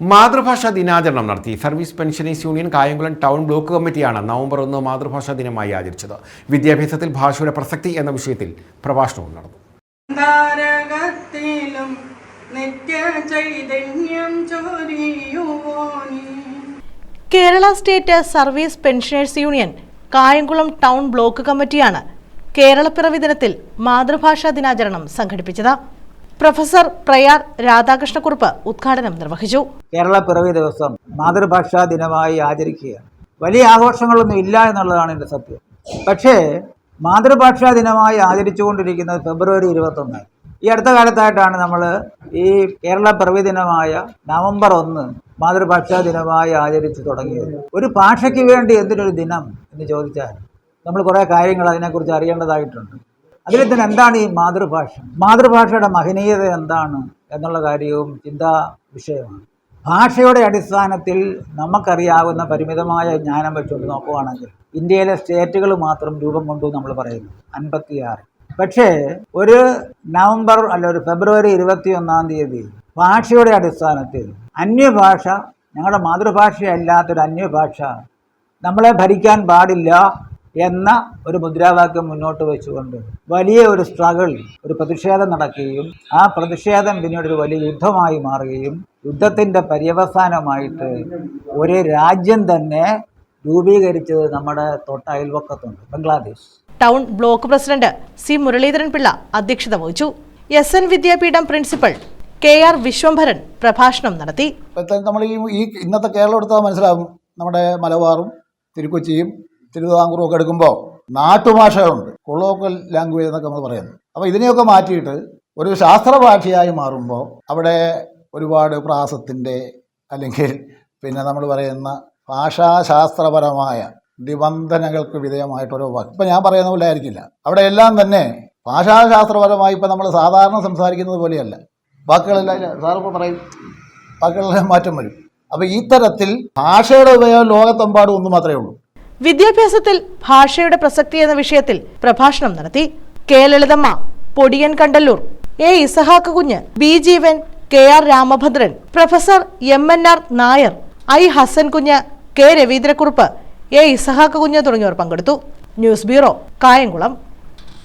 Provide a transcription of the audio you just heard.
മാതൃഭാഷാ ദിനാചരണം നടത്തി. Service pensioners union Kayamkulam town block കമ്മിറ്റിയാണ് നവംബർ ഒന്ന് മാതൃഭാഷാ ദിനമായി ആചരിച്ചത്. വിദ്യാഭ്യാസത്തിൽ ഭാഷയുടെ പ്രസക്തി എന്ന വിഷയത്തിൽ പ്രഭാഷണവും നടന്നു. Kerala state service pensioners union Kayamkulam town block കമ്മിറ്റിയാണ് കേരളപ്പിറവി ദിനത്തിൽ മാതൃഭാഷാ ദിനാചരണം സംഘടിപ്പിച്ചത്. പ്രൊഫസർ പ്രയാർ രാധാകൃഷ്ണക്കുറുപ്പ് ഉദ്ഘാടനം നിർവഹിച്ചു. കേരള പിറവി ദിവസം മാതൃഭാഷാ ദിനമായി ആചരിക്കുകയാണ്. വലിയ ആഘോഷങ്ങളൊന്നും ഇല്ല എന്നുള്ളതാണ് എന്റെ സത്യം. പക്ഷേ മാതൃഭാഷാ ദിനമായി ആചരിച്ചുകൊണ്ടിരിക്കുന്നത് ഫെബ്രുവരി ഇരുപത്തൊന്ന് ഈ അടുത്ത കാലത്തായിട്ടാണ് നമ്മൾ ഈ കേരള പിറവി ദിനമായ നവംബർ ഒന്ന് മാതൃഭാഷാ ദിനമായി ആചരിച്ചു തുടങ്ങിയത്. ഒരു ഭാഷയ്ക്ക് വേണ്ടി എന്തിനൊരു ദിനം എന്ന് ചോദിച്ചാൽ നമ്മൾ കുറേ കാര്യങ്ങൾ അതിനെക്കുറിച്ച് അറിയേണ്ടതായിട്ടുണ്ട്. അതിൽ തന്നെ എന്താണ് ഈ മാതൃഭാഷ? മാതൃഭാഷയുടെ മഹനീയത എന്താണ് എന്നുള്ള കാര്യവും ചിന്താ വിഷയമാണ്. ഭാഷയുടെ അടിസ്ഥാനത്തിൽ നമുക്കറിയാവുന്ന പരിമിതമായ ജ്ഞാനം വെച്ചുകൊണ്ട് നോക്കുകയാണെങ്കിൽ ഇന്ത്യയിലെ സ്റ്റേറ്റുകൾ മാത്രം രൂപം കൊണ്ടു നമ്മൾ പറയുന്നു. അൻപത്തിയാറ്. പക്ഷേ ഒരു നവംബർ അല്ല ഒരു ഫെബ്രുവരി ഇരുപത്തി ഒന്നാം തീയതി ഭാഷയുടെ അടിസ്ഥാനത്തിൽ അന്യഭാഷ ഞങ്ങളുടെ മാതൃഭാഷയല്ലാത്തൊരു അന്യഭാഷ നമ്മളെ ഭരിക്കാൻ പാടില്ല എന്ന ഒരു മുദ്രാവാക്യം മുന്നോട്ട് വെച്ചുകൊണ്ട് വലിയ ഒരു സ്ട്രഗിൾ ഒരു പ്രതിഷേധം നടക്കുകയും ആ പ്രതിഷേധം പിന്നീട് ഒരു വലിയ യുദ്ധമായി മാറുകയും യുദ്ധത്തിന്റെ പര്യവസാനമായിട്ട് ഒരു രാജ്യം തന്നെ രൂപീകരിച്ചത് നമ്മുടെ തൊട്ട അയൽവക്കത്തുണ്ട് Bangladesh. Town block president C Muraleedharan Pillai അധ്യക്ഷത വഹിച്ചു. S N Vidyapeetham principal K R Viswambharan പ്രഭാഷണം നടത്തി. നമ്മൾ ഈ ഇന്നത്തെ കേരളം എടുത്താൽ മനസ്സിലാവും നമ്മുടെ മലബാറും തിരുക്കൊച്ചിയും തിരുവിതാംകൂറും ഒക്കെ എടുക്കുമ്പോൾ നാട്ടുഭാഷകളുണ്ട്. കൊളോക്കൽ ലാംഗ്വേജ് എന്നൊക്കെ നമ്മൾ പറയുന്നത്. അപ്പോൾ ഇതിനെയൊക്കെ മാറ്റിയിട്ട് ഒരു ശാസ്ത്രഭാഷയായി മാറുമ്പോൾ അവിടെ ഒരുപാട് പ്രാസത്തിന്റെ അല്ലെങ്കിൽ പിന്നെ നമ്മൾ പറയുന്ന ഭാഷാശാസ്ത്രപരമായ നിബന്ധനകൾക്ക് വിധേയമായിട്ട് വാക്ക്. ഇപ്പം ഞാൻ പറയുന്ന പോലെ ആയിരിക്കില്ല. അവിടെ എല്ലാം തന്നെ ഭാഷാശാസ്ത്രപരമായി ഇപ്പം നമ്മൾ സാധാരണ സംസാരിക്കുന്നത് പോലെയല്ല. വാക്കുകളെല്ലാം സാറിപ്പോൾ പറയും വാക്കുകളെല്ലാം മാറ്റം വരും. അപ്പോൾ ഈ തരത്തിൽ ഭാഷയുടെ ഉപയോഗം ലോകത്തെമ്പാടും ഒന്ന് മാത്രമേ ഉള്ളൂ. വിദ്യാഭ്യാസത്തിൽ ഭാഷയുടെ പ്രസക്തി എന്ന വിഷയത്തിൽ പ്രഭാഷണം നടത്തി K Lalithamma Podiyan Kandallur A Isahak Kunju B Jeevan K R Ramabhadran professor M N R Nair I Hasan Kunju K Raveendrakurup A Isahak Kunju തുടങ്ങിയവർ പങ്കെടുത്തു. News bureau Kayamkulam.